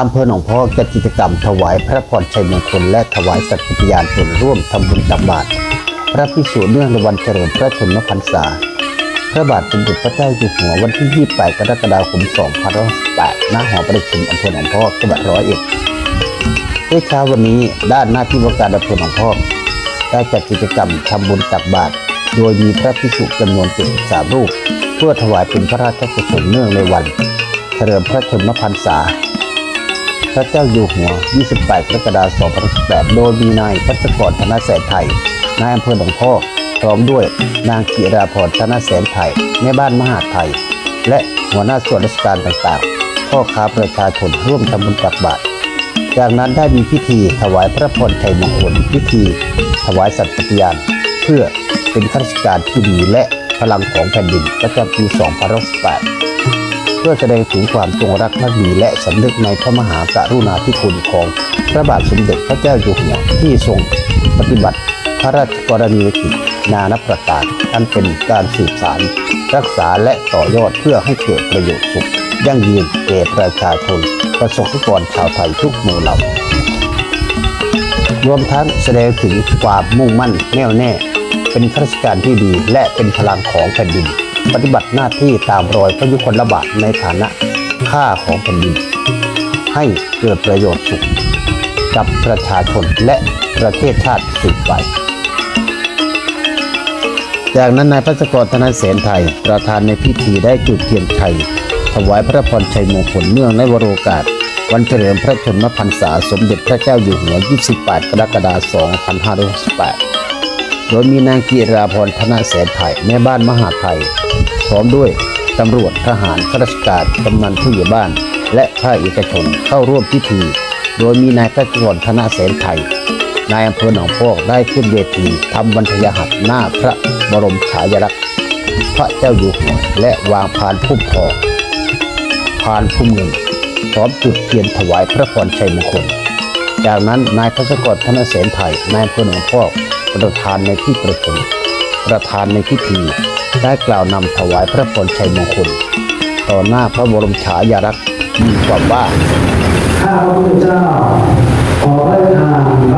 อำเภอหนองพอกจัดกิจกรรมถวายพระพรชัยมงคลและถวายสัตย์ปฏิญาณตนร่วมทำบุญตักบาตรพระพิสุเนื่องในวันเฉลิมพระชนมพรรษา พระบาทสมเด็จพระเจ้าอยู่หัววันที่ 28 กรกฎาคม 2568ณหอประชุมอำเภอหนองพอกจังหวัดร้อยเอ็ดด้วยเช้าวันนี้ด้านหน้าที่ว่าการอำเภอหนองพอกได้จัดกิจกรรมทำบุญตักบาตรโดยมีพระพิสุจำนวน73รูป เพื่อถวายเป็นพระราชกุศลเนื่องในวัน เฉลิมพระชนมพรรษา พระเจ้าอยู่หัว 28 กรกฎาคม 2018 โดยมีนายพัชกรธนแสนไทย นายอำเภอหนองพอกพร้อมด้วยนางกิราพรธนแสนไทยแม่บ้านมหาไทย และหัวหน้าส่วนราชการต่างๆ พ่อค้าประชาชนร่วมทำบุญตักบาตรจากนั้นได้มีพิธีถวายพระพรชัยมงคลพิธี ถวายสัตย์ปฏิญาณเพื่อเป็นข้าราชการที่ดีและพลังของแผ่นดินประจำปี2018 เพื่อแสดงถึงความจงรักภักดีและสำนึกในพระมหากรุณาธิคุณของพระบาทสมเด็จพระเจ้าอยู่หัวที่ทรงปฏิบัติพระราชกรณียกิจนานับประการอันเป็นการสืบสานรักษาและต่อยอดเพื่อให้เกิดประโยชน์สุข ยั่งยืนแก่ประชาชน ประสบกรชาวไทยทุกหมู่เหล่ารวมทั้งแสดงถึงความมุ่งมั่นแน่วแน่ เป็นข้าราชการที่ดีและเป็นพลังของแผ่นดิน ปฏิบัติหน้าที่ตามรอยพระยุคลบาทในฐานะข้าของแผ่นดิน ให้เกิดประโยชน์สุขกับประชาชนและประเทศชาติสืบไป จากนั้นนายพัชกรธนเสนไทย ประธานในพิธีได้จุดเทียนชัย ถวายพระพรชัยมงคลเนื่องในวโรกาส วันเฉลิมพระชนมพรรษาสมเด็จพระเจ้าอยู่หัว 28 กรกฎาคม 2568 โดยมีนางกีราพรธนแสนไทยแม่บ้านมหาไทย พร้อมด้วยตำรวจทหารข้าราชการกำนันผู้ใหญ่บ้าน และภาคเอกชนเข้าร่วมพิธี โดยมีนายพัชกรธนาแสนไทยนายอำเภอหนองพอกได้ขึ้นเวทีทำบรรทยหัตหน้าพระบรมฉายาลักษณ์พระเจ้าอยู่หัวและวางพานพุ่มทองพานพุ่มเงินพร้อมจุดเทียนถวายพระพรชัยมงคล จากนั้นนายพัชกรธนเสนไทยนายอำเภอหนองพอกประธานในที่ประชุม ประธานในพิธี ได้กล่าวนำถวายพระพรชัยมงคล ต่อหน้าพระบรมฉายาลักษณ์มีความว่า ข้าพระพุทธเจ้าขอพระทาน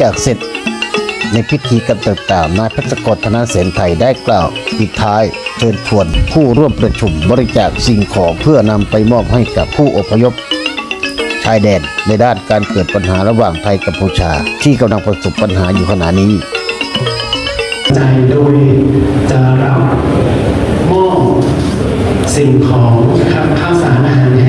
จากเสร็จ ในพิธีกันต่างๆนายพัชกรธนาเสนไทยได้กล่าวปิดท้ายเชิญชวนผู้ร่วมประชุมบริจาคสิ่งของเพื่อนำไปมอบให้กับผู้อพยพชายแดนในด้านการเกิดปัญหาระหว่างไทยกัมพูชา ที่กำลังประสบปัญหาอยู่ขณะนี้ ใจโดยจะรับมอบสิ่งของนะครับข้าวสารอาหารแ